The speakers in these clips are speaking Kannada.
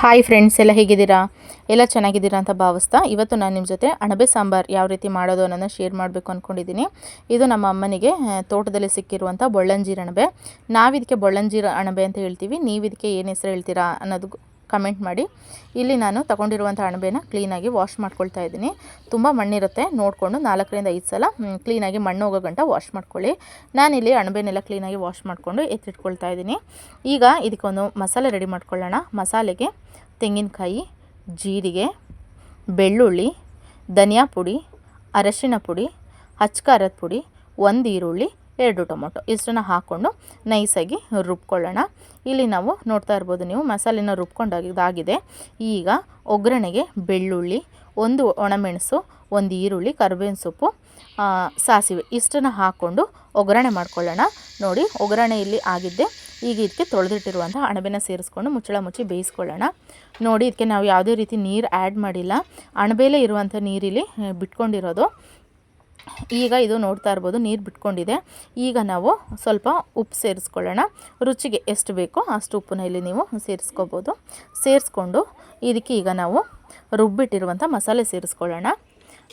ಹಾಯ್ ಫ್ರೆಂಡ್ಸ್ ಎಲ್ಲ ಹೇಗಿದ್ದೀರಾ? ಎಲ್ಲ ಚೆನ್ನಾಗಿದ್ದೀರಾ ಅಂತ ಭಾವಿಸ್ತಾ ಇವತ್ತು ನಾನು ನಿಮ್ಮ ಜೊತೆ ಅಣಬೆ ಸಾಂಬಾರು ಯಾವ ರೀತಿ ಮಾಡೋದು ಅನ್ನೋದನ್ನು ಶೇರ್ ಮಾಡಬೇಕು ಅಂದ್ಕೊಂಡಿದ್ದೀನಿ ಇದು ನಮ್ಮ ಅಮ್ಮನಿಗೆ ತೋಟದಲ್ಲಿ ಸಿಕ್ಕಿರುವಂಥ ಬೊಳ್ಳಂಜೀರ ಅಣಬೆ. ನಾವು ಇದಕ್ಕೆ ಬೊಳ್ಳಂಜೀರ ಅಣಬೆ ಅಂತ ಹೇಳ್ತೀವಿ. ನೀವು ಇದಕ್ಕೆ ಏನು ಹೆಸರು ಹೇಳ್ತೀರಾ ಅನ್ನೋದು ಕಮೆಂಟ್ ಮಾಡಿ. ಇಲ್ಲಿ ನಾನು ತಗೊಂಡಿರುವಂಥ ಅಣಬೆನ ಕ್ಲೀನಾಗಿ ವಾಶ್ ಮಾಡ್ಕೊಳ್ತಾ ಇದ್ದೀನಿ. ತುಂಬ ಮಣ್ಣಿರುತ್ತೆ, ನೋಡಿಕೊಂಡು ನಾಲ್ಕರಿಂದ ಐದು ಸಲ ಕ್ಲೀನಾಗಿ ಮಣ್ಣು ಹೋಗೋ ಗಂಟ ವಾಶ್ ಮಾಡ್ಕೊಳ್ಳಿ. ನಾನಿಲ್ಲಿ ಅಣಬೆನೆಲ್ಲ ಕ್ಲೀನಾಗಿ ವಾಶ್ ಮಾಡಿಕೊಂಡು ಎತ್ತಿಟ್ಕೊಳ್ತಾ ಇದ್ದೀನಿ. ಈಗ ಇದಕ್ಕೊಂದು ಮಸಾಲೆ ರೆಡಿ ಮಾಡ್ಕೊಳ್ಳೋಣ. ಮಸಾಲೆಗೆ ತೆಂಗಿನಕಾಯಿ, ಜೀರಿಗೆ, ಬೆಳ್ಳುಳ್ಳಿ, ಧನಿಯಾ ಪುಡಿ, ಅರಶಿನ ಪುಡಿ, ಹಚ್ಕಾರದ ಪುಡಿ, ಒಂದು ಈರುಳ್ಳಿ ಎರಡು ಟೊಮೊಟೊ ಇಷ್ಟನ್ನು ಹಾಕ್ಕೊಂಡು ನೈಸಾಗಿ ರುಬ್ಕೊಳ್ಳೋಣ. ಇಲ್ಲಿ ನಾವು ನೋಡ್ತಾ ಇರ್ಬೋದು ನೀವು ಮಸಾಲೆನ ರುಬ್ಕೊಂಡಾಗಿದ್ದಾಗಿದೆ ಈಗ ಒಗ್ಗರಣೆಗೆ ಬೆಳ್ಳುಳ್ಳಿ, ಒಂದು ಒಣಮೆಣಸು, ಒಂದು ಈರುಳ್ಳಿ, ಕರಿಬೇವಿನ ಸೊಪ್ಪು ಸಾಸಿವೆ ಇಷ್ಟನ್ನು ಹಾಕ್ಕೊಂಡು ಒಗ್ಗರಣೆ ಮಾಡ್ಕೊಳ್ಳೋಣ. ನೋಡಿ ಒಗ್ಗರಣೆ ಇಲ್ಲಿ ಆಗಿದ್ದೆ. ಈಗ ಇದಕ್ಕೆ ತೊಳೆದಿಟ್ಟಿರುವಂಥ ಅಣಬೆನ ಸೇರಿಸ್ಕೊಂಡು ಮುಚ್ಚಳ ಮುಚ್ಚಿ ಬೇಯಿಸ್ಕೊಳ್ಳೋಣ. ನೋಡಿ ಇದಕ್ಕೆ ನಾವು ಯಾವುದೇ ರೀತಿ ನೀರು ಆ್ಯಡ್ ಮಾಡಿಲ್ಲ. ಅಣಬೆಲೇ ಇರುವಂಥ ನೀರಿಲ್ಲಿ ಬಿಟ್ಕೊಂಡಿರೋದು. ಈಗ ಇದು ನೋಡ್ತಾ ಇರ್ಬೋದು, ನೀರು ಬಿಟ್ಕೊಂಡಿದೆ. ಈಗ ನಾವು ಸ್ವಲ್ಪ ಉಪ್ಪು ಸೇರಿಸ್ಕೊಳ್ಳೋಣ. ರುಚಿಗೆ ಎಷ್ಟು ಬೇಕೋ ಅಷ್ಟು ಉಪ್ಪನ್ನ ಇಲ್ಲಿ ನೀವು ಸೇರಿಸ್ಕೋಬೋದು. ಸೇರಿಸ್ಕೊಂಡು ಇದಕ್ಕೆ ಈಗ ನಾವು ರುಬ್ಬಿಟ್ಟಿರುವಂಥ ಮಸಾಲೆ ಸೇರಿಸ್ಕೊಳ್ಳೋಣ.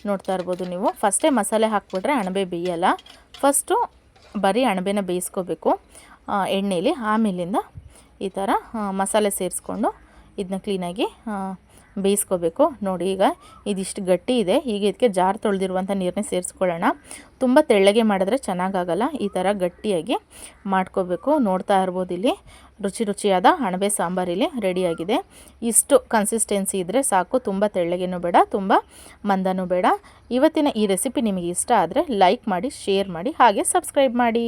ನೋಡ್ತಾ ಇರ್ಬೋದು ನೀವು. ಫಸ್ಟೇ ಮಸಾಲೆ ಹಾಕ್ಬಿಟ್ರೆ ಅಣಬೆ ಬೇಯಲ್ಲ. ಫಸ್ಟು ಬರೀ ಅಣಬೆನ ಬೇಯಿಸ್ಕೋಬೇಕು. ಎಣ್ಣೆಯಲ್ಲಿ ಆಮೇಲಿಂದ ಈ ಥರ ಮಸಾಲೆ ಸೇರಿಸ್ಕೊಂಡು ಇದನ್ನ ಕ್ಲೀನಾಗಿ ಬೇಯಿಸ್ಕೋಬೇಕು. ನೋಡಿ ಈಗ ಇದಿಷ್ಟು ಗಟ್ಟಿ ಇದೆ. ಈಗ ಇದಕ್ಕೆ ಜಾರ್ ತೊಳೆದಿರುವಂಥ ನೀರನ್ನೇ ಸೇರಿಸ್ಕೊಳ್ಳೋಣ. ತುಂಬ ತೆಳ್ಳಗೆ ಮಾಡಿದ್ರೆ ಚೆನ್ನಾಗಾಗಲ್ಲ. ಈ ಥರ ಗಟ್ಟಿಯಾಗಿ ಮಾಡ್ಕೋಬೇಕು. ನೋಡ್ತಾ ಇರ್ಬೋದು ಇಲ್ಲಿ. ರುಚಿ ರುಚಿಯಾದ ಅಣಬೆ ಸಾಂಬಾರಿಲ್ಲಿ ರೆಡಿಯಾಗಿದೆ. ಇಷ್ಟು ಕನ್ಸಿಸ್ಟೆನ್ಸಿ ಇದ್ದರೆ ಸಾಕು. ತುಂಬ ತೆಳ್ಳಗೇನೂ ಬೇಡ, ತುಂಬ ಮಂದನೂ ಬೇಡ. ಇವತ್ತಿನ ಈ ರೆಸಿಪಿ ನಿಮಗೆ ಇಷ್ಟ ಆದರೆ ಲೈಕ್ ಮಾಡಿ ಶೇರ್ ಮಾಡಿ, ಹಾಗೆ ಸಬ್ಸ್ಕ್ರೈಬ್ ಮಾಡಿ.